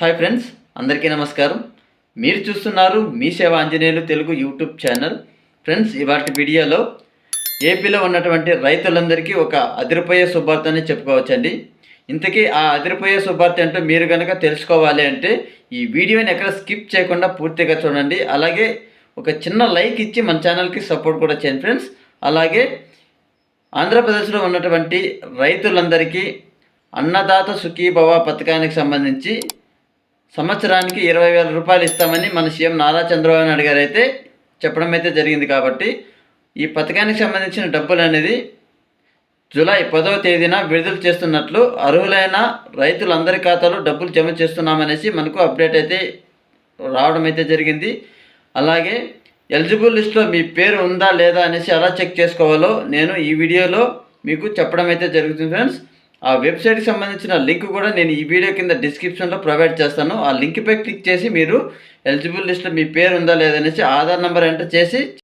Hi friends అందరికీ నమస్కారం. మీరు చూస్తున్నారు మీ సేవ Anjaneyulu Telugu YouTube channel. Friends ఇవాటి వీడియోలో ఏపీలో ఉన్నటువంటి రైతులందరికీ ఒక అదిరిపోయే శుభార్త అని చెప్పుకోవచ్చండి. ఇంతకీ ఆ అదిరిపోయే శుభార్త ఏంటో మీరు కనుక తెలుసుకోవాలి అంటే ఈ వీడియోని ఎక్కడ స్కిప్ చేయకుండా పూర్తిగా చూడండి. అలాగే ఒక చిన్న లైక్ ఇచ్చి మన ఛానల్కి సపోర్ట్ కూడా చేయండి ఫ్రెండ్స్. అలాగే ఆంధ్రప్రదేశ్లో ఉన్నటువంటి రైతులందరికీ అన్నదాత సుఖీభవ పథకానికి సంబంధించి సంవత్సరానికి ఇరవై వేల రూపాయలు ఇస్తామని మన సీఎం నారా చంద్రబాబు నాయుడు గారు అయితే చెప్పడం అయితే జరిగింది కాబట్టి ఈ పథకానికి సంబంధించిన డబ్బులు అనేది జూలై పదవ తేదీన విడుదల చేస్తున్నట్లు అర్హులైన రైతులందరి ఖాతాలో డబ్బులు జమ చేస్తున్నామనేసి మనకు అప్డేట్ అయితే రావడం అయితే జరిగింది. అలాగే ఎలిజిబుల్ లిస్ట్లో మీ పేరు ఉందా లేదా అనేసి ఎలా చెక్ చేసుకోవాలో నేను ఈ వీడియోలో మీకు చెప్పడం అయితే జరుగుతుంది ఫ్రెండ్స్. ఆ వెబ్సైట్కి సంబంధించిన లింక్ కూడా నేను ఈ వీడియో కింద డిస్క్రిప్షన్లో ప్రొవైడ్ చేస్తాను. ఆ లింక్పై క్లిక్ చేసి మీరు ఎలిజిబుల్ లిస్ట్లో మీ పేరు ఉందా లేదనేసి ఆధార్ నెంబర్ ఎంటర్ చేసి